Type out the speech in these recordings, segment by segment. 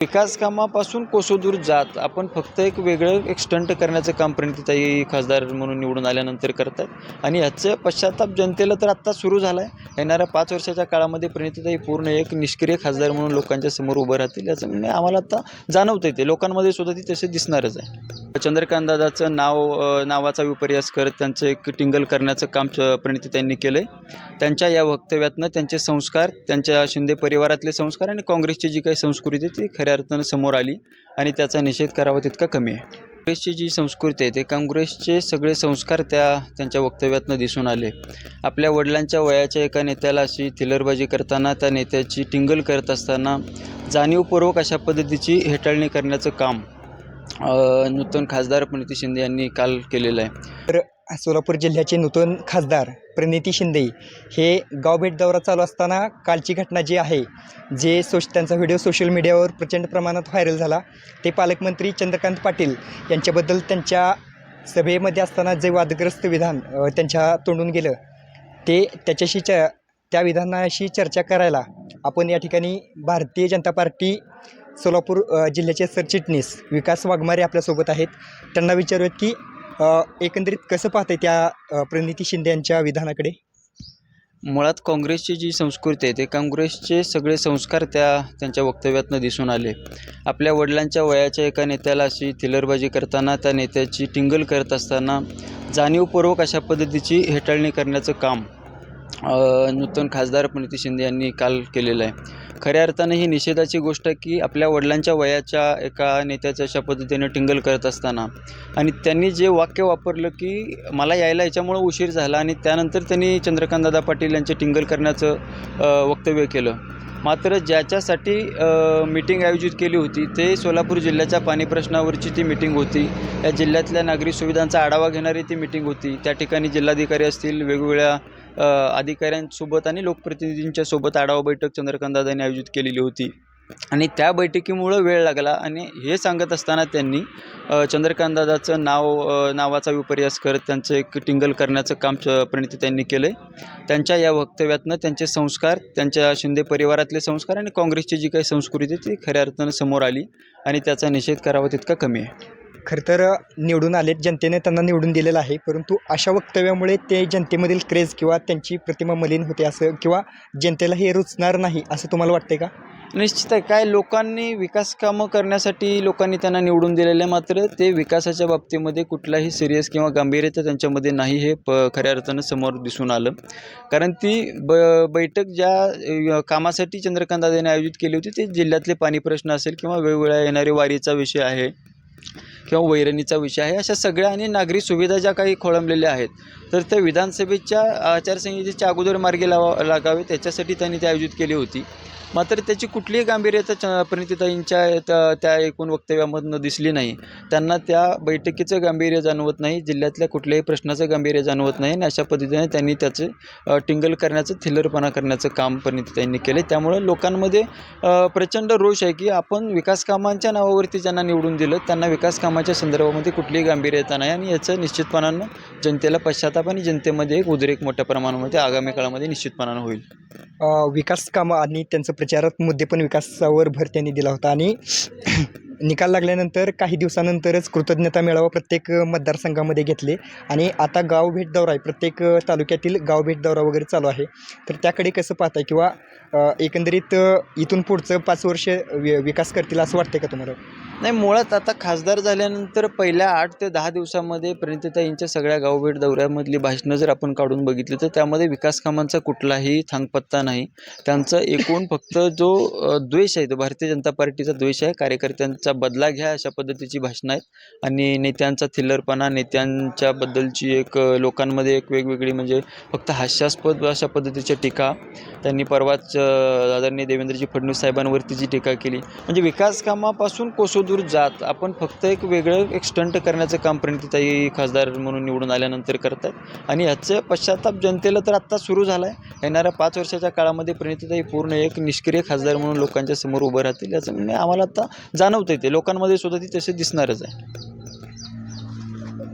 विकास कामापासून कोसोदूर जात आपण फक्त एक वेगळं एक स्टंट करण्याचं काम प्रणितीताई खासदार म्हणून निवडून आल्यानंतर करतात. आणि ह्याचं पश्चाताप जनतेला तर आत्ता सुरू झाला आहे येणाऱ्या पाच वर्षाच्या काळामध्ये प्रणितीताई पूर्ण एक निष्क्रिय खासदार म्हणून लोकांच्या समोर उभं राहतील याचं म्हणजे आम्हाला आता जाणवतं येते लोकांमध्ये सुद्धा ती तसे दिसणारच आहे. चंद्रकांत दादाचं नाव नावाचा विपर्यास करत त्यांचं एक टिंगल करण्याचं काम च- प्रणितीताईंनी केलं आहे त्यांच्या या वक्तव्यातनं त्यांचे संस्कार त्यांच्या शिंदे परिवारातले संस्कार आणि काँग्रेसची जी काही संस्कृती आहे ती खऱ्या अर्थानं समोर आली आणि त्याचा निषेध करावा तितका कमी आहे. काँग्रेसची जी संस्कृती आहे ते काँग्रेसचे सगळे संस्कार त्या त्यांच्या वक्तव्यातनं दिसून आले. आपल्या वडिलांच्या वयाच्या एका नेत्याला अशी थिलरबाजी करताना त्या नेत्याची टिंगल करत असताना जाणीवपूर्वक अशा पद्धतीची हेटाळणी करण्याचं काम नूतन खासदार प्रणिती शिंदे यांनी काल केलेलं आहे. तर सोलापूर जिल्ह्याचे नूतन खासदार प्रणिती शिंदे हे गाव भेट दौरा चालू असताना कालची घटना जी आहे जे सोश त्यांचा व्हिडिओ सोशल मीडियावर प्रचंड प्रमाणात व्हायरल झाला ते पालकमंत्री चंद्रकांत पाटील यांच्याबद्दल त्यांच्या सभेमध्ये असताना जे वादग्रस्त विधान त्यांच्या तोंडून गेलं ते त्याच्याशी च त्या विधानाशी चर्चा करायला आपण या ठिकाणी भारतीय जनता पार्टी सोलापूर जिल्ह्याचे सरचिटणीस विकास वाघमारे आपल्यासोबत आहेत. त्यांना विचारूयात की एकंदरीत कसं पाहते त्या प्रणिती शिंदे यांच्या विधानाकडे? मुळात काँग्रेसची जी संस्कृती आहे ते काँग्रेसचे सगळे संस्कार त्या त्यांच्या वक्तव्यातनं दिसून आले. आपल्या वडिलांच्या वयाच्या एका नेत्याला अशी थिलरबाजी करताना त्या नेत्याची टिंगल करत असताना जाणीवपूर्वक अशा पद्धतीची हेटाळणी करण्याचं काम नूतन खासदार प्रणिती शिंदे यांनी काल केलेलं आहे. खऱ्या अर्थानं ही निषेधाची गोष्ट आहे की आपल्या वडिलांच्या वयाच्या एका नेत्याच्या अशा पद्धतीनं टिंगल करत असताना. आणि त्यांनी जे वाक्य वापरलं की मला यायला याच्यामुळं उशीर झाला आणि त्यानंतर त्यांनी चंद्रकांतदादा पाटील यांचे टिंगल करण्याचं वक्तव्य केलं. मात्र ज्याच्यासाठी मीटिंग आयोजित केली होती ते सोलापूर जिल्ह्याच्या पाणी प्रश्नावरची ती मीटिंग होती. या जिल्ह्यातल्या नागरी सुविधांचा आढावा घेणारी ती मीटिंग होती. त्या ठिकाणी जिल्हाधिकारी असतील वेगवेगळ्या अधिकाऱ्यांसोबत आणि लोकप्रतिनिधींच्या सोबत आढावा बैठक चंद्रकांतदादांनी आयोजित केलेली होती. आणि त्या बैठकीमुळं वेळ लागला आणि हे सांगत असताना त्यांनी चंद्रकांतदादाचं नाव नावाचा विपर्यास करत त्यांचं एक टिंगल करण्याचं काम च प्रणिती त्यांनी केलं आहे त्यांच्या या वक्तव्यातनं त्यांचे संस्कार त्यांच्या शिंदे परिवारातले संस्कार आणि काँग्रेसची जी काही संस्कृती आहे ती खऱ्या अर्थानं समोर आली आणि त्याचा निषेध करावा तितका कमी आहे. खरं तर निवडून आलेत. जनतेने त्यांना निवडून दिलेलं आहे. परंतु अशा वक्तव्यामुळे ते जनतेमधील क्रेज किंवा त्यांची प्रतिमा मलिन होते असं किंवा जनतेला हे रुचणार नाही असं तुम्हाला वाटते का? निश्चित आहे. काय लोकांनी विकास कामं करण्यासाठी लोकांनी त्यांना निवडून दिलेलं आहे मात्र ते विकासाच्या बाबतीमध्ये कुठलाही सिरियस किंवा गांभीर्यता त्यांच्यामध्ये नाही हे प खऱ्या अर्थानं समोर दिसून आलं. कारण ती ब बैठक ज्या कामासाठी चंद्रकांत यांनी आयोजित केली होती ते जिल्ह्यातले पाणी प्रश्न असेल किंवा वेगवेगळ्या येणारे वारीचा विषय आहे किंवा वैरणीचा विषय आहे अशा सगळ्या आणि नागरी सुविधा ज्या काही खोळंबलेल्या आहेत तर त्या विधानसभेच्या आचारसंहितेच्या अगोदर मार्गी लावा लागावे त्याच्यासाठी त्यांनी ती आयोजित केली होती. मात्र त्याची कुठलीही गांभीर्यता च प्रणितीताईंच्या त्या एकूण वक्तव्यामधनं दिसली नाही. त्यांना त्या बैठकीचं गांभीर्य जाणवत नाही जिल्ह्यातल्या कुठल्याही प्रश्नाचं गांभीर्य जाणवत नाही आणि अशा पद्धतीने त्यांनी त्याचं टिंगल करण्याचं थिल्लरपणा करण्याचं काम प्रणितीताईंनी केले. त्यामुळे लोकांमध्ये प्रचंड रोष आहे की आपण विकास कामांच्या नावावरती ज्यांना निवडून दिलं त्यांना विकासकामाच्या संदर्भामध्ये कुठलीही गांभीर्यता नाही आणि याचं निश्चितपणानं जनतेला पश्चाताप आणि जनतेमध्ये एक उद्रेक मोठ्या प्रमाणामध्ये आगामी काळामध्ये निश्चितपणानं होईल. विकास कामं आणि त्यांचं प्रचारात मुद्दे पण विकासावर भर त्यांनी दिला होता आणि निकाल लागल्यानंतर काही दिवसानंतरच कृतज्ञता मेळावा प्रत्येक मतदारसंघामध्ये घेतले. आणि आता गाव भेट दौरा आहे. प्रत्येक तालुक्यातील गाव भेट दौरा वगैरे चालू आहे. तर त्याकडे कसं पाहताय किंवा एकंदरीत इथून पुढचं पाच वर्ष वि विकास करतील असं वाटतंय का तुम्हाला? नाही मुळात आता खासदार झाल्यानंतर पहिल्या आठ ते दहा दिवसामध्ये प्रणितीताईंच्या सगळ्या गावभेट दौऱ्यामधली भाषणं जर आपण काढून बघितली तर त्यामध्ये विकास कामांचा कुठलाही थांगपत्ता नाही. त्यांचा एकूण फक्त जो द्वेष आहे तो भारतीय जनता पार्टीचा द्वेष आहे कार्यकर्त्यांचा बदला घ्या अशा पद्धतीची भाषणं आहेत. आणि नेत्यांचा थिल्लरपणा नेत्यांच्याबद्दलची एक लोकांमध्ये एक वेगवेगळी म्हणजे फक्त हास्यास्पद अशा पद्धतीच्या टीका. त्यांनी परवाच आदरणीय देवेंद्रजी फडणवीस साहेबांवरती जी टीका केली. म्हणजे विकासकामापासून कोसोदूर जात आपण फक्त एक वेगळं एक स्टंट करण्याचं काम प्रणितीताई खासदार म्हणून निवडून आल्यानंतर करतात आणि ह्याचं पश्चाताप जनतेला तर आत्ता सुरू झाला आहे येणाऱ्या पाच वर्षाच्या काळामध्ये प्रणितीताई पूर्ण एक निष्क्रिय खासदार म्हणून लोकांच्या समोर उभं राहतील याचं म्हणजे आम्हाला आता जाणवतं येते लोकांमध्ये सुद्धा ती तसे दिसणारच आहे.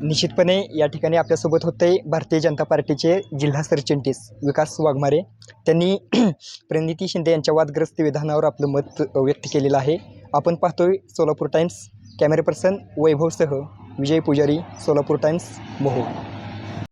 निश्चितपणे या ठिकाणी आपल्यासोबत होते भारतीय जनता पार्टीचे जिल्हा सरचिटणीस विकास वाघमारे. त्यांनी प्रणिती शिंदे यांच्या वादग्रस्त विधानावर आपलं मत व्यक्त केलेलं आहे. आपण पाहतोय सोलापूर टाइम्स. कॅमेरा पर्सन वैभवसह विजय पुजारी सोलापूर टाइम्स मोहोळ.